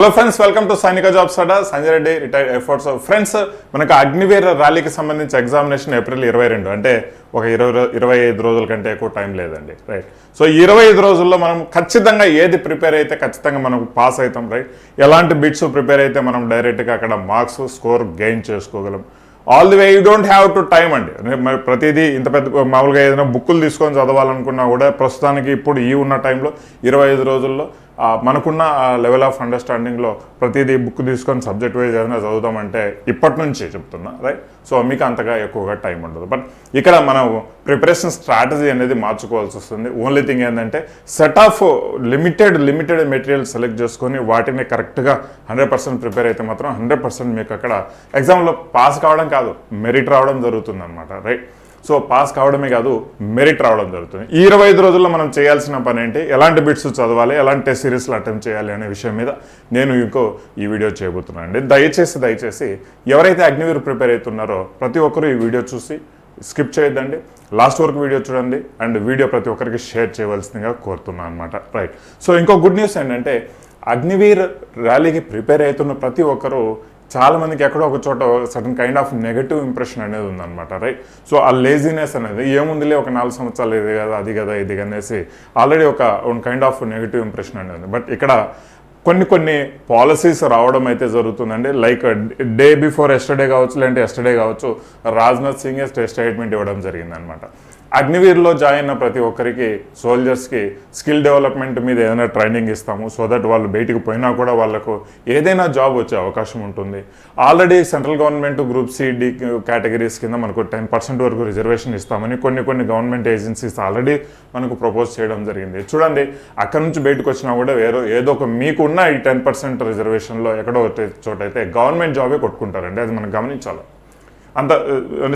Hello friends welcome to Sainik jobs Adda Sanjay Reddy retired efforts friends మనకు అగ్నివీర్ ర్యాలీకి సంబంధించి examination April ఇరవై రెండు. అంటే ఒక ఇరవై ఇరవై ఐదు రోజుల కంటే ఎక్కువ టైం లేదండి రైట్ సో ఇరవై ఐదు రోజుల్లో మనం ఖచ్చితంగా ఏది ప్రిపేర్ అయితే ఖచ్చితంగా మనం పాస్ అవుతాం రైట్ ఎలాంటి బిట్స్ ప్రిపేర్ అయితే మనం డైరెక్ట్గా అక్కడ మార్క్స్ స్కోర్ గెయిన్ చేసుకోగలం. All the way you don't have to time అండి. మరి ప్రతిదీ ఇంత పెద్ద మామూలుగా ఏదైనా బుక్కులు తీసుకొని చదవాలనుకున్నా కూడా ప్రస్తుతానికి ఇప్పుడు ఈ ఉన్న టైంలో ఇరవై ఐదు రోజుల్లో మనకున్న లెవెల్ ఆఫ్ అండర్స్టాండింగ్లో ప్రతిదీ బుక్ తీసుకొని సబ్జెక్ట్ వైజ్ ఏదైనా చదువుతామంటే ఇప్పటి నుంచే చెప్తున్నా రైట్ సో మీకు అంతగా ఎక్కువగా టైం ఉండదు. బట్ ఇక్కడ మనం ప్రిపరేషన్ స్ట్రాటజీ అనేది మార్చుకోవాల్సి వస్తుంది. ఓన్లీ థింగ్ ఏంటంటే set of limited limited material select చేసుకొని వాటిని కరెక్ట్గా హండ్రెడ్ పర్సెంట్ ప్రిపేర్ అయితే మాత్రం హండ్రెడ్ పర్సెంట్ మీకు అక్కడ ఎగ్జామ్లో పాస్ కావడం కాదు మెరిట్ రావడం జరుగుతుంది అనమాట రైట్ సో పాస్ కావడమే కాదు మెరిట్ రావడం జరుగుతుంది. ఈ ఇరవై ఐదు రోజుల్లో మనం చేయాల్సిన పని ఏంటి? ఎలాంటి బిట్స్ చదవాలి? ఎలాంటి టెస్ట్ సిరీస్లు అటెంప్ట్ చేయాలి అనే విషయం మీద నేను ఇంకో ఈ వీడియో చేయబోతున్నాను అండి. దయచేసి దయచేసి ఎవరైతే అగ్నివీర్ ప్రిపేర్ అవుతున్నారో ప్రతి ఒక్కరూ ఈ వీడియో చూసి స్కిప్ చేయొద్దండి. లాస్ట్ వరకు వీడియో చూడండి అండ్ వీడియో ప్రతి ఒక్కరికి షేర్ చేయవలసిందిగా కోరుతున్నాను అనమాట రైట్. సో ఇంకో గుడ్ న్యూస్ ఏంటంటే అగ్నివీర్ ర్యాలీకి ప్రిపేర్ అవుతున్న ప్రతి ఒక్కరూ చాలా మందికి ఎక్కడో ఒక చోట sudden kind of negative impression అనేది ఉందన్నమాట రైట్? సో ఆ లేజినెస్ అనేది ఏముందిలే ఒక నాలుగు సంవత్సరాలు ఇది కదా అది కదా ఇది అనేసి ఆల్రెడీ ఒక కైండ్ ఆఫ్ నెగటివ్ ఇంప్రెషన్ అనేది ఉంది. బట్ ఇక్కడ కొన్ని కొన్ని పాలసీస్ రావడం అయితే జరుగుతుందండి. లైక్ డే బిఫోర్ ఎస్టర్డే కావచ్చు లేదంటే ఎస్టర్డే కావచ్చు రాజ్నాథ్ సింగ్ స్టేట్మెంట్ ఇవ్వడం జరిగిందనమాట అగ్నివీర్లో జాయిన్ అయిన ప్రతి ఒక్కరికి సోల్జర్స్కి స్కిల్ డెవలప్మెంట్ మీద ఏదైనా ట్రైనింగ్ ఇస్తాము. సో దట్ వాళ్ళు బయటికి పోయినా కూడా వాళ్ళకు ఏదైనా జాబ్ వచ్చే అవకాశం ఉంటుంది. Already central government group C D categories కింద మనకు టెన్ పర్సెంట్ వరకు రిజర్వేషన్ ఇస్తామని కొన్ని కొన్ని గవర్నమెంట్ ఏజెన్సీస్ ఆల్రెడీ మనకు ప్రపోజ్ చేయడం జరిగింది. చూడండి అక్కడ నుంచి బయటకు వచ్చినా కూడా వేరే ఏదో ఒక మీకున్న ఈ టెన్ పర్సెంట్ రిజర్వేషన్లో ఎక్కడో చోట అయితే గవర్నమెంట్ జాబే కొట్టుకుంటారండి. అది మనం గమనించాలి. అంత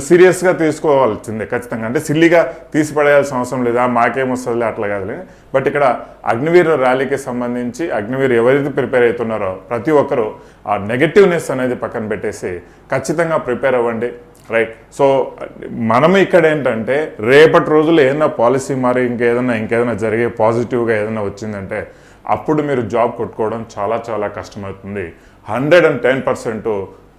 సీరియస్గా తీసుకోవాల్సిందే ఖచ్చితంగా. అంటే సిల్లిగా తీసిపడేయాల్సిన అవసరం లేదా మాకేమొస్తుందిలే అట్లా కాదులే. బట్ ఇక్కడ అగ్నివీర్ ర్యాలీకి సంబంధించి అగ్నివీర్ ఎవరైతే ప్రిపేర్ అవుతున్నారో ప్రతి ఒక్కరూ ఆ నెగటివ్నెస్ అనేది పక్కన పెట్టేసి ఖచ్చితంగా ప్రిపేర్ అవ్వండి. రైట్? సో మనం ఇక్కడ ఏంటంటే రేపటి రోజుల్లో ఏదైనా పాలసీ మారి ఇంకేదైనా ఇంకేదైనా జరిగే పాజిటివ్గా ఏదైనా వచ్చిందంటే అప్పుడు మీరు జాబ్ కొట్టుకోవడం చాలా చాలా కష్టమవుతుంది. Hundred and ten percent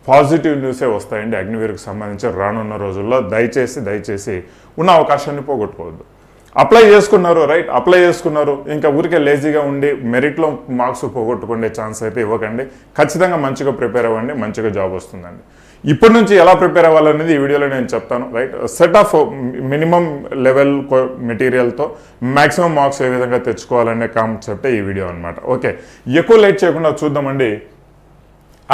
positive న్యూసే వస్తాయండి అగ్నివీర్కి సంబంధించి రానున్న రోజుల్లో. దయచేసి దయచేసి ఉన్న అవకాశాన్ని పోగొట్టుకోవద్దు. అప్లై చేసుకున్నారు రైట్ అప్లై చేసుకున్నారు. ఇంకా ఊరికే లేజీగా ఉండి మెరిట్లో మార్క్స్ పోగొట్టుకునే ఛాన్స్ అయితే ఇవ్వకండి. ఖచ్చితంగా మంచిగా ప్రిపేర్ అవ్వండి మంచిగా జాబ్ వస్తుందండి. ఇప్పటి నుంచి ఎలా ప్రిపేర్ అవ్వాలనేది ఈ వీడియోలో నేను చెప్తాను right set of minimum level మెటీరియల్తో maximum marks ఏ విధంగా తెచ్చుకోవాలనే కాన్సెప్టే ఈ వీడియో అనమాట ఓకే ఎక్కువ లేట్ చేయకుండా చూద్దామండి.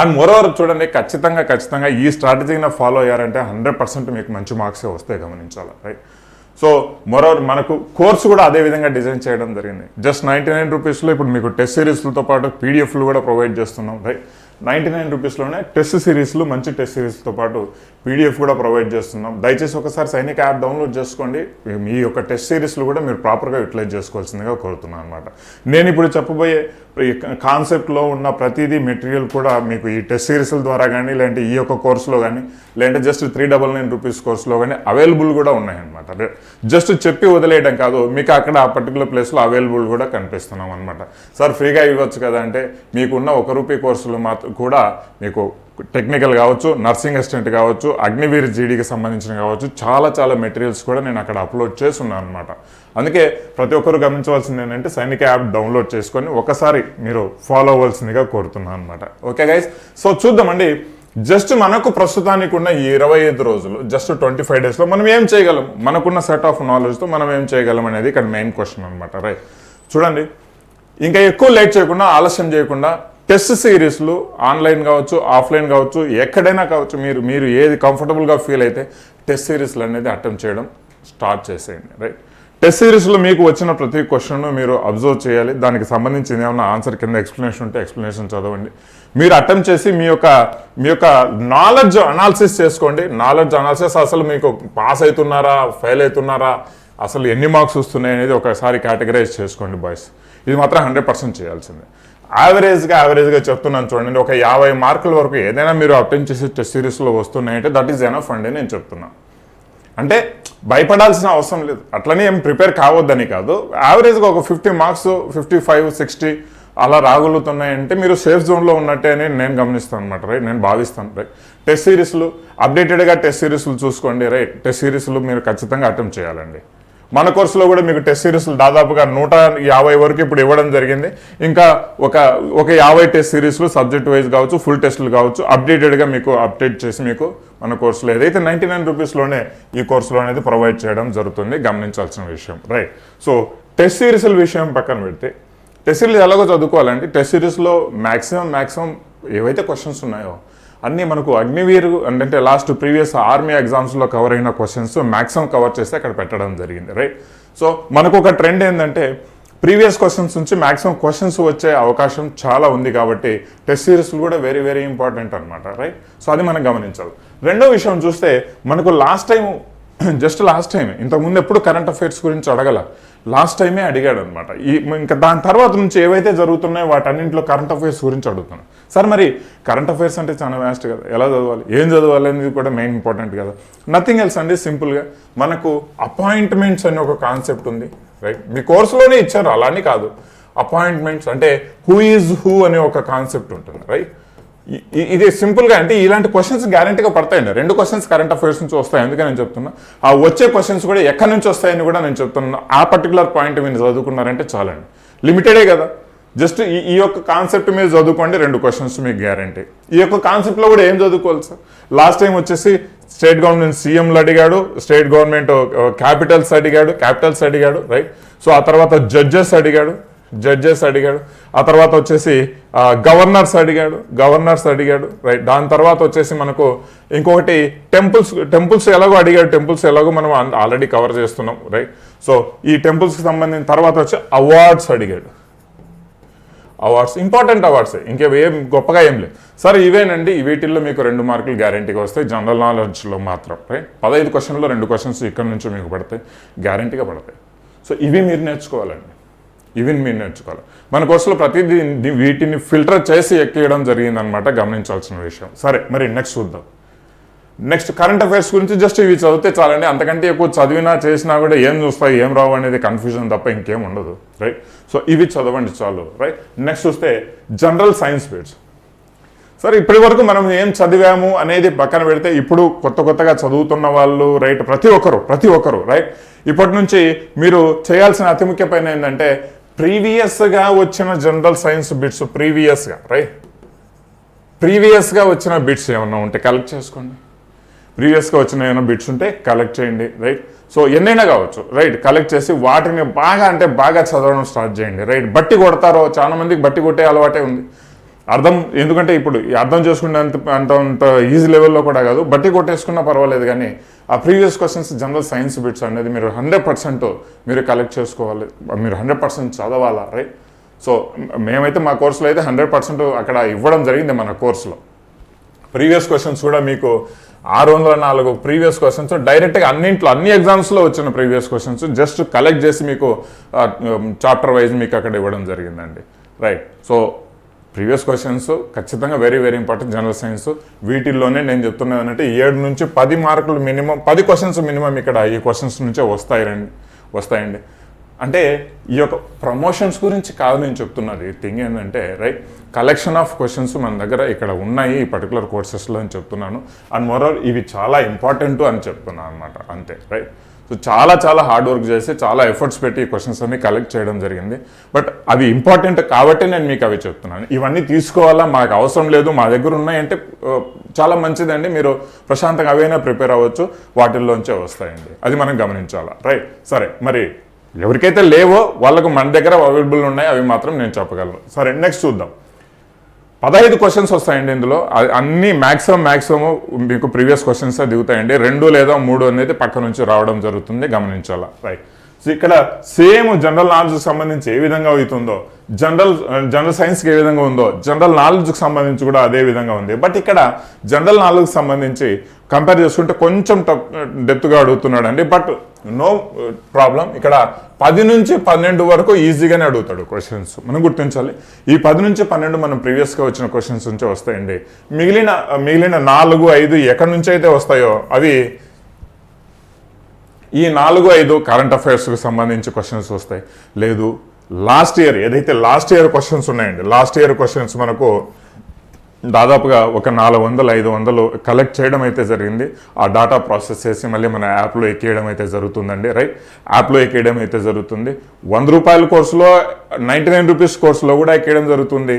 అండ్ మోరోవర్ చూడండి ఖచ్చితంగా ఖచ్చితంగా ఈ స్ట్రాటజీని ఫాలో అయ్యారంటే హండ్రెడ్ పర్సెంట్ మీకు మంచి మార్క్సే వస్తాయి గమనించాలి రైట్ సో మోరోవర్ మనకు కోర్సు కూడా అదే విధంగా డిజైన్ చేయడం జరిగింది. జస్ట్ నైంటీ నైన్ రూపీస్లో ఇప్పుడు మీకు టెస్ట్ సిరీస్లతో పాటు పీడిఎఫ్లు కూడా ప్రొవైడ్ చేస్తున్నాం రైట్ నైంటీ నైన్ రూపీస్లోనే టెస్ట్ సిరీస్లు మంచి టెస్ట్ సిరీస్తో పాటు పీడిఎఫ్ కూడా ప్రొవైడ్ చేస్తున్నాం. దయచేసి ఒకసారి సైనిక యాప్ డౌన్లోడ్ చేసుకోండి. మీ యొక్క టెస్ట్ సిరీస్లు కూడా మీరు ప్రాపర్గా యూటిలైజ్ చేసుకోవాల్సిందిగా కోరుతున్నాను అనమాట నేను ఇప్పుడు చెప్పబోయే కాన్సెప్ట్లో ఉన్న ప్రతిదీ మెటీరియల్ కూడా మీకు ఈ టెస్ట్ సిరీస్ల ద్వారా కానీ లేదంటే ఈ యొక్క కోర్సులో కానీ లేదంటే just three double nine rupees కోర్సులో కానీ అవైలబుల్ కూడా ఉన్నాయన్నమాట. జస్ట్ చెప్పి వదిలేయడం కాదు మీకు అక్కడ ఆ పర్టికులర్ ప్లేస్లో అవైలబుల్ కూడా కనిపిస్తున్నాం అనమాట సార్ ఫ్రీగా ఇవ్వచ్చు కదా అంటే మీకున్న ఒక రూపీ కోర్సులు మాత్రం కూడా మీకు టెక్నికల్ కావచ్చు నర్సింగ్ అసిస్టెంట్ కావచ్చు అగ్నివీర్ జీడీకి సంబంధించిన కావచ్చు చాలా చాలా మెటీరియల్స్ కూడా నేను అక్కడ అప్లోడ్ చేస్తున్నాను అనమాట అందుకే ప్రతి ఒక్కరు గమనించవలసింది ఏంటంటే సైనిక యాప్ డౌన్లోడ్ చేసుకొని ఒకసారి మీరు ఫాలో అవ్వాల్సిందిగా కోరుతున్నాను అనమాట ఓకే గైస్ సో చూద్దామండి. జస్ట్ మనకు ప్రస్తుతానికి ఉన్న ఈ ఇరవై ఐదు రోజులు జస్ట్ ట్వంటీ ఫైవ్ డేస్లో మనం ఏం చేయగలం? మనకున్న సెట్ ఆఫ్ నాలెడ్జ్తో మనం ఏం చేయగలం అనేది ఇక్కడ మెయిన్ క్వశ్చన్ అనమాట రైట్ చూడండి. ఇంకా ఎక్కువ లేట్ చేయకుండా ఆలస్యం చేయకుండా టెస్ట్ సిరీస్లు ఆన్లైన్ కావచ్చు ఆఫ్లైన్ కావచ్చు ఎక్కడైనా కావచ్చు మీరు మీరు ఏది కంఫర్టబుల్గా ఫీల్ అయితే టెస్ట్ సిరీస్లు అనేది అటెంప్ట్ చేయడం స్టార్ట్ చేసేయండి రైట్? టెస్ట్ సిరీస్లో మీకు వచ్చిన ప్రతి క్వశ్చన్ను మీరు అబ్జర్వ్ చేయాలి. దానికి సంబంధించి ఏమైనా ఆన్సర్ కింద ఎక్స్ప్లెనేషన్ ఉంటే ఎక్స్ప్లెనేషన్ చదవండి. మీరు అటెంప్ట్ చేసి మీ యొక్క మీ యొక్క నాలెడ్జ్ అనాలిసిస్ చేసుకోండి. నాలెడ్జ్ అనాలిసిస్ అసలు మీకు పాస్ అవుతున్నారా ఫెయిల్ అవుతున్నారా అసలు ఎన్ని మార్క్స్ వస్తున్నాయి అనేది ఒకసారి కేటగరైజ్ చేసుకోండి బాయ్స్. ఇది మాత్రం హండ్రెడ్ పర్సెంట్ చేయాల్సిందే. యావరేజ్గా యావరేజ్గా చెప్తున్నాను చూడండి. ఒక యాభై మార్కుల వరకు ఏదైనా మీరు అటెండ్ చేసే టెస్ట్ సిరీస్లో వస్తున్నాయంటే దట్ ఈస్ ఎనఫ్ అండి నేను చెప్తున్నాను అంటే భయపడాల్సిన అవసరం లేదు. అట్లనే ఏం ప్రిపేర్ కావద్దని కాదు. యావరేజ్గా ఒక fifty marks fifty five sixty అలా రాగలుగుతున్నాయంటే మీరు సేఫ్ జోన్లో ఉన్నట్టే అని నేను గమనిస్తాను అనమాట రైట్ నేను భావిస్తాను రైట్ టెస్ట్ సిరీస్లు అప్డేటెడ్గా టెస్ట్ సిరీస్లు చూసుకోండి రైట్ టెస్ట్ సిరీస్లు మీరు ఖచ్చితంగా అటెంప్ట్ చేయాలండి. మన కోర్సులో కూడా మీకు టెస్ట్ సిరీస్లు దాదాపుగా నూట యాభై వరకు ఇప్పుడు ఇవ్వడం జరిగింది. ఇంకా ఒక ఒక యాభై టెస్ట్ సిరీస్లు సబ్జెక్ట్ వైజ్ కావచ్చు ఫుల్ టెస్టులు కావచ్చు అప్డేటెడ్గా మీకు అప్డేట్ చేసి మీకు మన కోర్సులో ఏదైతే నైంటీ నైన్ రూపీస్లోనే ఈ కోర్సులో అనేది ప్రొవైడ్ చేయడం జరుగుతుంది గమనించాల్సిన విషయం. రైట్. సో టెస్ట్ సిరీస్ల విషయం పక్కన పెడితే టెస్ట్ సిరీస్ ఎలాగో చదువుకోవాలంటే టెస్ట్ సిరీస్లో మ్యాక్సిమం మ్యాక్సిమం ఏవైతే క్వశ్చన్స్ ఉన్నాయో అన్నీ మనకు అగ్నివీర్ అంటే లాస్ట్ ప్రీవియస్ ఆర్మీ ఎగ్జామ్స్లో కవర్ అయిన క్వశ్చన్స్ మ్యాక్సిమం కవర్ చేస్తే అక్కడ పెట్టడం జరిగింది రైట్ సో మనకు ఒక ట్రెండ్ ఏంటంటే ప్రీవియస్ క్వశ్చన్స్ నుంచి మ్యాక్సిమం క్వశ్చన్స్ వచ్చే అవకాశం చాలా ఉంది కాబట్టి టెస్ట్ సిరీస్లు కూడా వెరీ వెరీ ఇంపార్టెంట్ అనమాట రైట్ సో అది మనం గమనించాలి. రెండో విషయం చూస్తే మనకు లాస్ట్ టైం జస్ట్ లాస్ట్ టైమే ఇంతకుముందు ఎప్పుడు కరెంట్ అఫైర్స్ గురించి అడగల. లాస్ట్ టైమే అడిగాడు అనమాట ఈ ఇంకా దాని తర్వాత నుంచి ఏవైతే జరుగుతున్నాయో వాటన్నింటిలో కరెంట్ అఫైర్స్ గురించి అడుగుతున్నాను సార్ మరి కరెంట్ అఫైర్స్ అంటే చాలా వ్యాస్ట్ కదా. ఎలా చదవాలి? ఏం చదవాలి అనేది కూడా మెయిన్ ఇంపార్టెంట్ కదా. నథింగ్ ఎల్స్ అండి సింపుల్గా మనకు అపాయింట్మెంట్స్ అనే ఒక కాన్సెప్ట్ ఉంది. రైట్ మీ కోర్సులోనే ఇచ్చారు అలానే కాదు. అపాయింట్మెంట్స్ అంటే హూ ఈజ్ హూ అనే ఒక కాన్సెప్ట్ ఉంటుంది. రైట్ ఇది సింపుల్గా అంటే ఇలాంటి క్వశ్చన్స్ గ్యారంటీగా పడతాయండి. రెండు క్వశ్చన్స్ కరెంట్ అఫైర్స్ నుంచి వస్తాయి. అందుకే నేను చెప్తున్నా. ఆ వచ్చే క్వశ్చన్స్ కూడా ఎక్కడి నుంచి వస్తాయని కూడా నేను చెప్తున్నా. ఆ పర్టికులర్ పాయింట్ మీరు చదువుకున్నారంటే చాలండి. లిమిటెడే కదా. జస్ట్ ఈ ఈ యొక్క కాన్సెప్ట్ మీద చదువుకోండి రెండు క్వశ్చన్స్ మీకు గ్యారంటీ ఈ యొక్క కాన్సెప్ట్లో కూడా ఏం చదువుకోవాలి సార్? లాస్ట్ టైం వచ్చేసి స్టేట్ గవర్నమెంట్ సీఎంలు అడిగాడు స్టేట్ గవర్నమెంట్ క్యాపిటల్స్ అడిగాడు క్యాపిటల్స్ అడిగాడు రైట్ సో ఆ తర్వాత జడ్జెస్ అడిగాడు జడ్జెస్ అడిగాడు. ఆ తర్వాత వచ్చేసి గవర్నర్స్ అడిగాడు. గవర్నర్స్ అడిగాడు రైట్. దాని తర్వాత వచ్చేసి మనకు ఇంకొకటి టెంపుల్స్ టెంపుల్స్ ఎలాగో అడిగాడు. టెంపుల్స్ ఎలాగో మనం ఆల్రెడీ కవర్ చేస్తున్నాం రైట్. సో ఈ టెంపుల్స్కి సంబంధించిన తర్వాత వచ్చి అవార్డ్స్ అడిగాడు. Awards important awards. ఇంకే గొప్పగా ఏం లేదు. సార్ ఇవేనండి. వీటిల్లో మీకు రెండు మార్కులు గ్యారంటీగా వస్తాయి. జనరల్ నాలెడ్జ్లో మాత్రం రైట్. పదహైదు క్వశ్చన్లో రెండు క్వశ్చన్స్ ఇక్కడ నుంచి మీకు పడతాయి. గ్యారంటీగా పడతాయి. సో ఇవి మీరు నేర్చుకోవాలండి. ఇవి మీరు నేర్చుకోవాలి. మన కోర్సులో ప్రతిదీ వీటిని ఫిల్టర్ చేసి ఎక్కియడం జరిగిందనమాట గమనించాల్సిన విషయం. సరే మరి నెక్స్ట్ చూద్దాం. నెక్స్ట్ కరెంట్ అఫైర్స్ గురించి జస్ట్ ఇవి చదివితే చాలండి. అంతకంటే ఎక్కువ చదివినా చేసినా కూడా ఏం చూస్తాయి ఏం రావు అనేది కన్ఫ్యూజన్ తప్ప ఇంకేం ఉండదు రైట్ సో ఇవి చదవండి చాలు రైట్ నెక్స్ట్ చూస్తే జనరల్ సైన్స్ బిట్స్ సరే ఇప్పటి వరకు మనం ఏం చదివాము అనేది పక్కన పెడితే ఇప్పుడు కొత్త కొత్తగా చదువుతున్న వాళ్ళు రైట్ ప్రతి ఒక్కరు ప్రతి ఒక్కరు రైట్ ఇప్పటి నుంచి మీరు చేయాల్సిన అతి ముఖ్య పని ఏంటంటే ప్రీవియస్గా వచ్చిన జనరల్ సైన్స్ బిట్స్ ప్రీవియస్గా రైట్ ప్రీవియస్గా వచ్చిన బిట్స్ ఏమన్నా ఉంటే కలెక్ట్ చేసుకోండి. ప్రీవియస్గా వచ్చిన ఏమైనా బిట్స్ ఉంటే కలెక్ట్ చేయండి రైట్ సో ఎన్నైనా కావచ్చు రైట్ కలెక్ట్ చేసి వాటిని బాగా అంటే బాగా చదవడం స్టార్ట్ చేయండి రైట్ బట్టి కొడతారో చాలా మందికి బట్టి కొట్టే అలవాటే ఉంది. అర్థం ఎందుకంటే ఇప్పుడు ఈ అర్థం చేసుకునే అంత అంత అంత ఈజీ లెవెల్లో కూడా కాదు బట్టి కొట్టేసుకున్నా పర్వాలేదు కానీ ఆ previous questions general science bits అనేది మీరు హండ్రెడ్ పర్సెంట్ మీరు కలెక్ట్ చేసుకోవాలి. మీరు హండ్రెడ్ పర్సెంట్ చదవాలా రైట్ సో మేమైతే మా కోర్సులో అయితే హండ్రెడ్ పర్సెంట్ అక్కడ ఇవ్వడం జరిగింది మన కోర్సులో ప్రీవియస్ క్వశ్చన్స్ కూడా మీకు ఆరు వందల నాలుగు ప్రీవియస్ క్వశ్చన్స్ డైరెక్ట్గా అన్నింట్లో అన్ని ఎగ్జామ్స్లో వచ్చిన ప్రీవియస్ క్వశ్చన్స్ జస్ట్ కలెక్ట్ చేసి మీకు చాప్టర్ వైజ్ మీకు అక్కడ ఇవ్వడం జరిగిందండి. రైట్ సో ప్రీవియస్ క్వశ్చన్స్ ఖచ్చితంగా very very important general science వీటిల్లోనే నేను చెప్తున్నది ఏంటంటే ఏడు నుంచి పది మార్కులు మినిమం పది క్వశ్చన్స్ మినిమం ఇక్కడ ఈ క్వశ్చన్స్ నుంచే వస్తాయి రండి వస్తాయండి. అంటే ఈ యొక్క ప్రమోషన్స్ గురించి కాదు నేను చెప్తున్నది. థింగ్ ఏంటంటే రైట్ కలెక్షన్ ఆఫ్ క్వశ్చన్స్ మన దగ్గర ఇక్కడ ఉన్నాయి ఈ పర్టికులర్ కోర్సెస్లో అని చెప్తున్నాను. అండ్ మోరల్ ఇవి చాలా ఇంపార్టెంట్ అని చెప్తున్నాను అనమాట అంతే రైట్ సో చాలా చాలా హార్డ్ వర్క్ చేసి చాలా ఎఫర్ట్స్ పెట్టి ఈ క్వశ్చన్స్ అన్ని కలెక్ట్ చేయడం జరిగింది. బట్ అవి ఇంపార్టెంట్ కాబట్టి నేను మీకు అవి చెప్తున్నాను. ఇవన్నీ తీసుకోవాలా? మాకు అవసరం లేదు. మా దగ్గర ఉన్నాయంటే చాలా మంచిదండి. మీరు ప్రశాంతంగా అవైనా ప్రిపేర్ అవ్వచ్చు. వాటిల్లోంచే వస్తాయండి. అది మనం గమనించాలా? రైట్ సరే. మరి ఎవరికైతే లేవో వాళ్ళకు మన దగ్గర అవైలబుల్ ఉన్నాయి అవి మాత్రం నేను చెప్పగలను. సరే. నెక్స్ట్ చూద్దాం. పదహైదు క్వశ్చన్స్ వస్తాయండి ఇందులో. అన్ని మ్యాక్సిమం మ్యాక్సిమం మీకు ప్రీవియస్ క్వశ్చన్స్ దిగుతాయండి. రెండు లేదా మూడు అనేది పక్క నుంచి రావడం జరుగుతుంది గమనించాలా? రైట్ సో ఇక్కడ సేమ్ జనరల్ నాలెడ్జ్కి సంబంధించి ఏ విధంగా అవుతుందో జనరల్ జనరల్ సైన్స్కి ఏ విధంగా ఉందో జనరల్ నాలెడ్జ్కి సంబంధించి కూడా అదే విధంగా ఉంది. బట్ ఇక్కడ జనరల్ నాలెడ్జ్కి సంబంధించి కంపేర్ చేసుకుంటే కొంచెం డెప్త్గా అడుగుతున్నాడు అండి బట్ నో ప్రాబ్లం. ఇక్కడ పది నుంచి పన్నెండు వరకు ఈజీగానే అడుగుతాడు క్వశ్చన్స్. మనం గుర్తించాలి. ఈ పది నుంచి పన్నెండు మనం ప్రీవియస్గా వచ్చిన క్వశ్చన్స్ నుంచే వస్తాయండి. మిగిలిన మిగిలిన నాలుగు ఐదు ఎక్కడి నుంచి అయితే వస్తాయో అవి ఈ నాలుగు ఐదు కరెంట్ అఫైర్స్కి సంబంధించి క్వశ్చన్స్ వస్తాయి. లేదు లాస్ట్ ఇయర్ ఏదైతే లాస్ట్ ఇయర్ క్వశ్చన్స్ ఉన్నాయండి లాస్ట్ ఇయర్ క్వశ్చన్స్ మనకు దాదాపుగా ఒక నాలుగు వందలు ఐదు వందలు కలెక్ట్ చేయడం అయితే జరిగింది. ఆ డాటా ప్రాసెస్ చేసి మళ్ళీ మన యాప్లో ఎక్కేయడం అయితే జరుగుతుందండి రైట్ యాప్లో ఎక్కేయడం అయితే జరుగుతుంది. వంద రూపాయల కోర్సులో నైంటీ నైన్ రూపీస్ కోర్సులో కూడా ఎక్కేయడం జరుగుతుంది.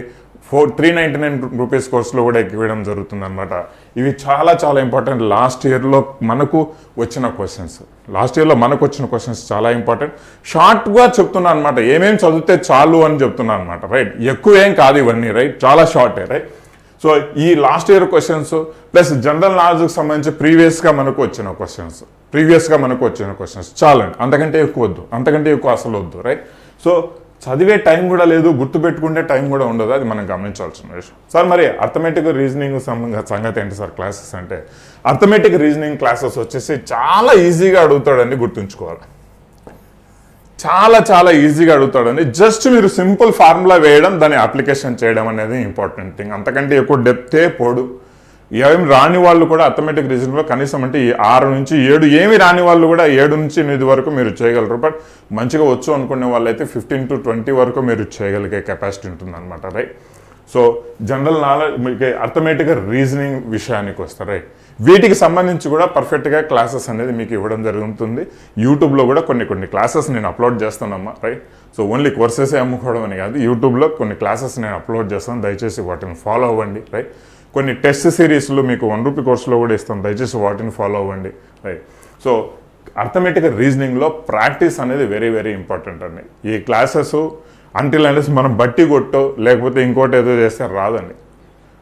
Four three ninety nine rupees కోర్సులో కూడా ఎక్కివేయడం జరుగుతుంది అనమాట ఇవి చాలా చాలా ఇంపార్టెంట్ లాస్ట్ ఇయర్లో మనకు వచ్చిన క్వశ్చన్స్ లాస్ట్ ఇయర్లో మనకు వచ్చిన క్వశ్చన్స్ చాలా ఇంపార్టెంట్ షార్ట్గా చెప్తున్నా అనమాట ఏమేమి చదివితే చాలు అని చెప్తున్నా అనమాట రైట్ ఎక్కువ ఏం కాదు ఇవన్నీ రైట్ చాలా షార్టే రైట్ సో ఈ last year questions plus general నాలెడ్జ్కి సంబంధించి ప్రీవియస్గా మనకు వచ్చిన క్వశ్చన్స్ ప్రీవియస్గా మనకు వచ్చిన క్వశ్చన్స్ చాలండి. అంతకంటే ఎక్కువ వద్దు. అంతకంటే ఎక్కువ అసలు వద్దు రైట్ సో చదివే టైం కూడా లేదు గుర్తుపెట్టుకుంటే టైం కూడా ఉండదు అది మనం గమనించాల్సిన విషయం. సార్ మరి అర్థమెటిక్ రీజనింగ్ సంగతి ఏంటి సార్ క్లాసెస్ అంటే? అర్థమెటిక్ రీజనింగ్ క్లాసెస్ వచ్చేసి చాలా ఈజీగా అడుగుతాడని గుర్తుంచుకోవాలి. చాలా చాలా ఈజీగా అడుగుతాడండి జస్ట్ మీరు సింపుల్ ఫార్ములా వేయడం దాన్ని అప్లికేషన్ చేయడం అనేది ఇంపార్టెంట్ థింగ్ అంతకంటే ఎక్కువ డెప్తే పోడు. ఏమి రాని వాళ్ళు కూడా అథమెటిక్ రీజన్లో కనీసం అంటే ఆరు నుంచి ఏడు ఏమి రాని వాళ్ళు కూడా ఏడు నుంచి ఎనిమిది వరకు మీరు చేయగలరు. బట్ మంచిగా వచ్చు అనుకునే వాళ్ళైతే ఫిఫ్టీన్ టు ట్వంటీ వరకు మీరు చేయగలిగే కెపాసిటీ ఉంటుంది అనమాట రైట్ సో జనరల్ నాలెడ్జ్ మీకు అర్థమేటిక్గా రీజనింగ్ విషయానికి వస్తారు రైట్ వీటికి సంబంధించి కూడా పర్ఫెక్ట్గా క్లాసెస్ అనేది మీకు ఇవ్వడం జరుగుతుంది. యూట్యూబ్లో కూడా కొన్ని కొన్ని క్లాసెస్ నేను అప్లోడ్ చేస్తానమ్మా రైట్ సో ఓన్లీ కోర్సెసే అమ్ముకోవడం అని కాదు యూట్యూబ్లో కొన్ని క్లాసెస్ నేను అప్లోడ్ చేస్తాను. దయచేసి వాటిని ఫాలో అవ్వండి రైట్ కొన్ని టెస్ట్ సిరీస్లు మీకు వన్ రూపీ కోర్సులో కూడా ఇస్తాం. దయచేసి వాటిని ఫాలో అవ్వండి. రైట్ సో అర్థమెటిక్ రీజనింగ్లో ప్రాక్టీస్ అనేది వెరీ వెరీ ఇంపార్టెంట్ అండి. ఈ క్లాసెస్ అంటిల్ అనేసి మనం బట్టి కొట్టో లేకపోతే ఇంకోటి ఏదో చేస్తే రాదండి.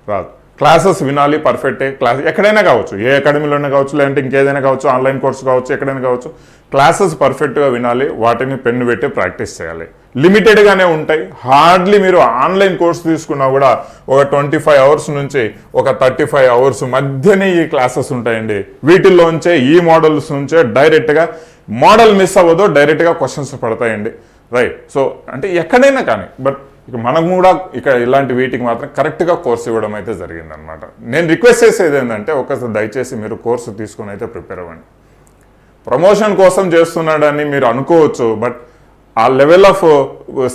రాదు. క్లాసెస్ వినాలి పర్ఫెక్టే క్లాస్ ఎక్కడైనా కావచ్చు. ఏ అకాడమీలోనే కావచ్చు లేదంటే ఇంకేదైనా కావచ్చు ఆన్లైన్ కోర్సు కావచ్చు ఎక్కడైనా కావచ్చు. క్లాసెస్ పర్ఫెక్ట్గా వినాలి వాటిని పెన్ను పెట్టి ప్రాక్టీస్ చేయాలి. లిమిటెడ్గానే ఉంటాయి. హార్డ్లీ మీరు ఆన్లైన్ కోర్స్ తీసుకున్నా కూడా ఒక ట్వంటీ ఫైవ్ అవర్స్ నుంచి ఒక థర్టీ ఫైవ్ అవర్స్ మధ్యనే ఈ క్లాసెస్ ఉంటాయండి. వీటిల్లోంచే ఈ మోడల్స్ నుంచే డైరెక్ట్గా మోడల్ మిస్ అవ్వదు డైరెక్ట్గా క్వశ్చన్స్ పడతాయండి. రైట్. సో అంటే ఎక్కడైనా కానీ బట్ ఇక మనం కూడా ఇక్కడ ఇలాంటి వీటికి మాత్రం కరెక్ట్గా కోర్స్ ఇవ్వడం అయితే జరిగిందనమాట నేను రిక్వెస్ట్ చేసేది ఏంటంటే ఒకసారి దయచేసి మీరు కోర్సు తీసుకుని అయితే ప్రిపేర్ అవ్వండి. ప్రమోషన్ కోసం చేస్తున్నాడని మీరు అనుకోవచ్చు బట్ ఆ level of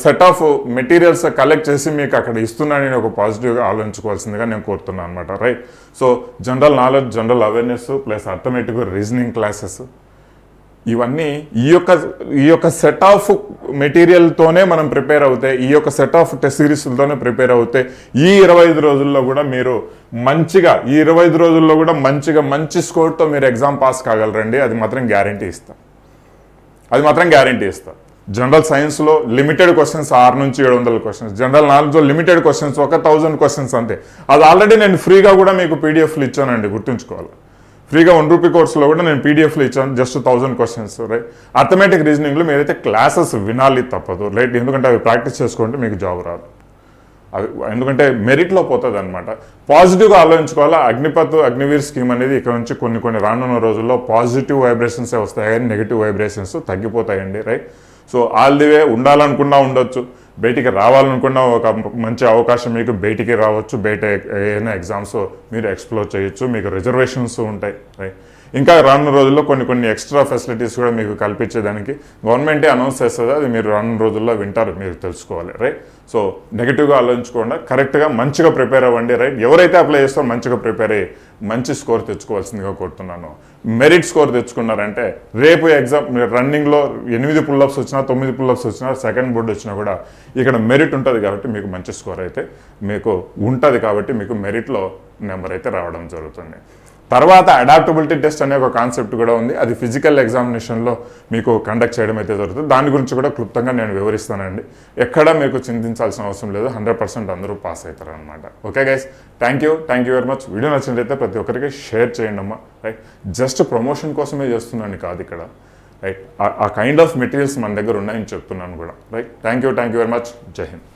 set of materials collect చేసి మీకు అక్కడ ఇస్తున్నానని ఒక పాజిటివ్గా ఆలోచించుకోవాల్సిందిగా నేను కోరుతున్నాను అనమాట right so general knowledge general awareness plus arithmetic reasoning classes ఇవన్నీ ఈ యొక్క ఈ యొక్క సెట్ ఆఫ్ మెటీరియల్తోనే మనం ప్రిపేర్ అవుతాయి. ఈ యొక్క సెట్ ఆఫ్ టెస్ట్ సిరీస్లతోనే ప్రిపేర్ అవుతాయి. ఈ ఇరవై ఐదు రోజుల్లో కూడా మీరు మంచిగా ఈ ఇరవై ఐదు రోజుల్లో కూడా మంచిగా మంచి స్కోర్తో మీరు ఎగ్జామ్ పాస్ కాగలరండి. అది మాత్రం గ్యారంటీ ఇస్తాం. అది మాత్రం గ్యారంటీ ఇస్తాం. జనరల్ సైన్స్లో లిమిటెడ్ క్వశ్చన్స్ ఆరు నుంచి ఏడు వందల క్వశ్చన్స్ జనరల్ నాలెడ్జ్లో లిమిటెడ్ క్వశ్చన్స్ ఒక థౌజండ్ క్వశ్చన్స్ అంతే. అది ఆల్రెడీ నేను ఫ్రీగా కూడా మీకు పీడిఎఫ్లు ఇచ్చానండి గుర్తుంచుకోవాలి. ఫ్రీగా వన్ రూపీ కోర్సులో కూడా నేను పీడిఎఫ్లో ఇచ్చాను just thousand questions right arithmetic రీజనింగ్లో మీరైతే క్లాసెస్ వినాలి తప్పదు రైట్ ఎందుకంటే అవి ప్రాక్టీస్ చేసుకుంటే మీకు జాబ్ రాదు. అవి ఎందుకంటే మెరిట్లో పోతుంది అనమాట పాజిటివ్గా ఆలోచించుకోవాలా? అగ్నిపత్ అగ్నివీర్ స్కీమ్ అనేది ఇక్కడ నుంచి కొన్ని కొన్ని రానున్న రోజుల్లో పాజిటివ్ వైబ్రేషన్సే వస్తాయి కానీ negative vibrations తగ్గిపోతాయండి right so all the way ఉండాలనుకున్నా ఉండొచ్చు. బయటికి రావాలనుకున్న ఒక మంచి అవకాశం మీకు బయటికి రావచ్చు బయట ఏదైనా ఎగ్జామ్స్ మీరు ఎక్స్ప్లోర్ చేయొచ్చు మీకు రిజర్వేషన్స్ ఉంటాయి రైట్ ఇంకా రానున్న రోజుల్లో కొన్ని కొన్ని ఎక్స్ట్రా ఫెసిలిటీస్ కూడా మీకు కల్పించేదానికి గవర్నమెంటే అనౌన్స్ చేస్తుంది అది మీరు రానున్న రోజుల్లో వింటారు మీరు తెలుసుకోవాలి రైట్ సో నెగిటివ్గా ఆలోచించకుండా కరెక్ట్గా మంచిగా ప్రిపేర్ అవ్వండి రైట్ ఎవరైతే అప్లై చేస్తారో మంచిగా ప్రిపేర్ అయ్యి మంచి స్కోర్ తెచ్చుకోవాల్సిందిగా కోరుతున్నాను. మెరిట్ స్కోర్ తెచ్చుకున్నారంటే రేపు ఎగ్జామ్ రన్నింగ్లో ఎనిమిది పుల్లప్స్ వచ్చినా తొమ్మిది పుల్లప్స్ వచ్చినా సెకండ్ బోర్డు వచ్చినా కూడా ఇక్కడ మెరిట్ ఉంటుంది కాబట్టి మీకు మంచి స్కోర్ అయితే మీకు ఉంటుంది కాబట్టి మీకు మెరిట్లో నెంబర్ అయితే రావడం జరుగుతుంది. తర్వాత అడాప్టబిలిటీ టెస్ట్ అనే ఒక కాన్సెప్ట్ కూడా ఉంది. అది ఫిజికల్ ఎగ్జామినేషన్లో మీకు కండక్ట్ చేయడం అయితే జరుగుతుంది. దాని గురించి కూడా క్లుప్తంగా నేను వివరిస్తానండి. ఎక్కడ మీకు చింతించాల్సిన అవసరం లేదు. హండ్రెడ్ పర్సెంట్ అందరూ పాస్ అవుతారు అనమాట okay guys thank you thank you very much video నచ్చినట్లయితే ప్రతి ఒక్కరికి షేర్ చేయండి అమ్మా. రైట్ జస్ట్ ప్రమోషన్ కోసమే చేస్తున్నాను కాదు ఇక్కడ. రైట్ ఆ కైండ్ ఆఫ్ మెటీరియల్స్ మన దగ్గర ఉన్నాయని చెప్తున్నాను కూడా. Right thank you thank you very much జై హింద్